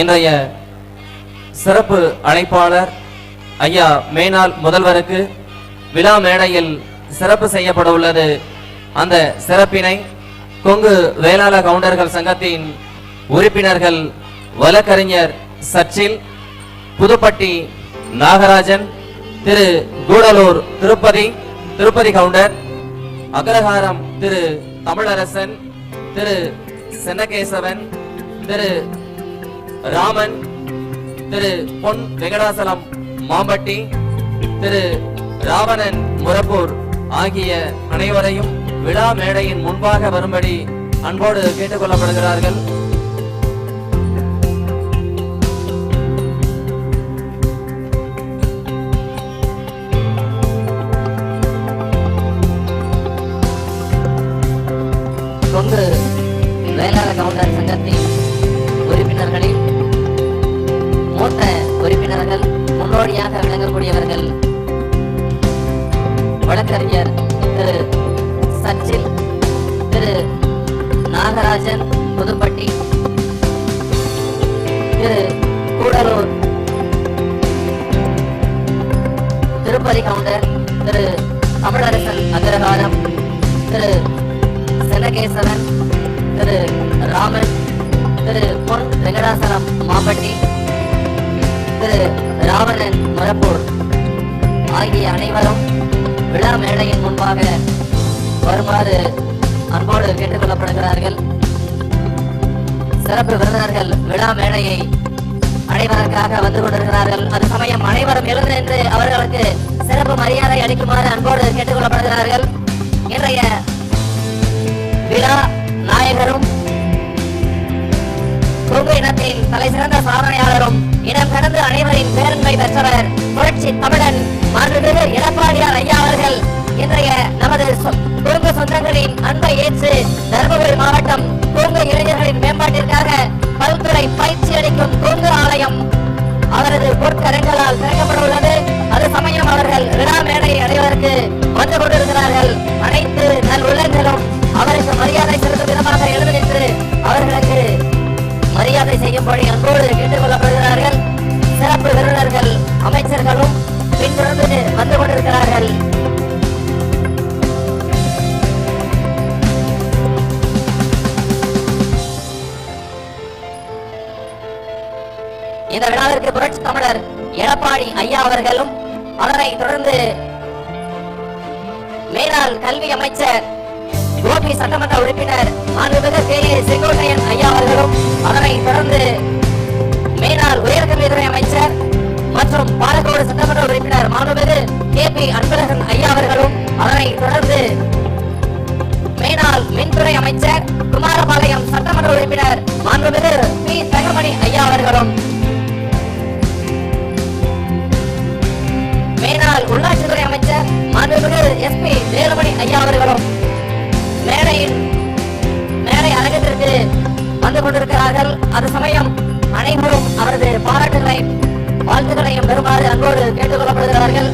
இன்றைய சிறப்பு அழைப்பாளர் ஐயா மேனால் முதல்வருக்கு விழா மேடையில் சிறப்பு செய்யப்பட உள்ளது. அந்த சிறப்பினை கொங்கு வேளாள கவுண்டர்கள் சங்கத்தின் உறுப்பினர்கள் வழக்கறிஞர் சச்சில் புதுப்பட்டி நாகராஜன் திரு கூடலூர் திருப்பதி திருப்பதி கவுண்டர் அக்ரஹாரம் திரு தமிழரசன் திரு சென்னகேசவன் திரு ராமன் திரு பொன் வெங்கடாசலம் மாம்பட்டி திரு ராவணன் முரப்பூர் ஆகிய அனைவரையும் விழா மேடையின் முன்பாக வரும்படி அன்போடு கேட்டுக்கொள்ளப்படுகிறார்கள். தொண்டு வேளாண் கவுண்டர் சங்கத்தின் உறுப்பினர்களில் மூத்த உறுப்பினர்கள் முன்னோடியாக விளங்கக்கூடியவர்கள். வழக்கறிஞர் திரு நாகராஜன் புதுப்பட்டி. திரு கூடலூர். திருப்பதி கவுண்டர் திரு தமிழரசன் அக்ரஹாரம் திரு செனகேசவன் திரு ராமன் திரு பொன் வெங்கடாசலம் மாம்பட்டி திரு ராவணன் மரப்பூர் ஆகிய அனைவரும் விழா மேடையின் முன்பாக வருமாறு அன்போடு கேட்டுக்கொள்ளப்படுகிறார்கள். சிறப்பு விருந்தினர்கள் விழா மேடையை அனைவருக்காக வந்து கொண்டிருக்கிறார்கள். அது சமயம் அனைவரும் எழுந்து நின்று அவர்களுக்கு சிறப்பு மரியாதை அளிக்குமாறு அன்போடு கேட்டுக்கொள்ளப்படுகிறார்கள். இன்றைய விழா நாயகரும் கொங்கு இனத்தின் தலை சிறந்த சாதனையாளரும் இனம் கடந்து அனைவரின் பேரன்பை பெற்றவர் புரட்சி தமிழன் மாண்புமிகு எடப்பாடியார் ஐயா அவர்கள். இன்றைய நமது குடும்ப சொந்தங்களின் அன்பை ஏற்று தருமபுரி மாவட்டம் கொங்கு இளைஞர்களின் மேம்பாட்டிற்காக பல்துறை பயிற்சி அளிக்கும் தூங்கு ஆலயம் அவரது பொற்கரங்களால் திறக்கப்பட உள்ளது. அது சமயம் அவர்கள் விழா மேடை அடைவதற்கு வந்து கொண்டிருக்கிறார்கள். அனைத்து நல் உள்ளங்களும் அவருக்கு மரியாதை செலுத்தும் விதமாக எழுந்து நின்று அவர்களுக்கு மரியாதை செய்யும்படி அன்போடு கேட்டுக் கொள்ளப்படுகிறார்கள். சிறப்பு விருந்தினர்கள் அமைச்சர்களும் பின்புற இந்த விழாவிற்கு புரட்சி தமிழர் எடப்பாடி ஐயா அவர்களும் அதனை தொடர்ந்து மேலாள் கல்வி அமைச்சர் கோபி சட்டமன்ற உறுப்பினர் மாண்புமிகு கே ஏ செங்கோட்டையன் ஐயா அவர்களும் அதனை தொடர்ந்து மேலாள் உயர்கல்வித்துறை அமைச்சர் மற்றும் பாலக்கோடு சட்டமன்ற உறுப்பினர் மாண்புமிகு கே பி அன்பழகன் ஐயா அவர்களும் அதனை தொடர்ந்து மேலாள் மின்துறை அமைச்சர் குமாரபாளையம் சட்டமன்ற உறுப்பினர் மாண்புமிகு பி தகமணி ஐயா அவர்களும் உள்ளாட்சித்துறை அமைச்சர் மாண்புமிகு எஸ்பி வேலுமணி ஐயா அவர்களும் மேடையில் மேடை அரங்கத்திற்கு வந்து கொண்டிருக்கிறார்கள். அது சமயம் அனைவரும் அவரது பாராட்டுகளையும் வாழ்த்துக்களையும் பெறுமாறு அன்போடு கேட்டுக் கொள்ளப்படுகிறார்கள்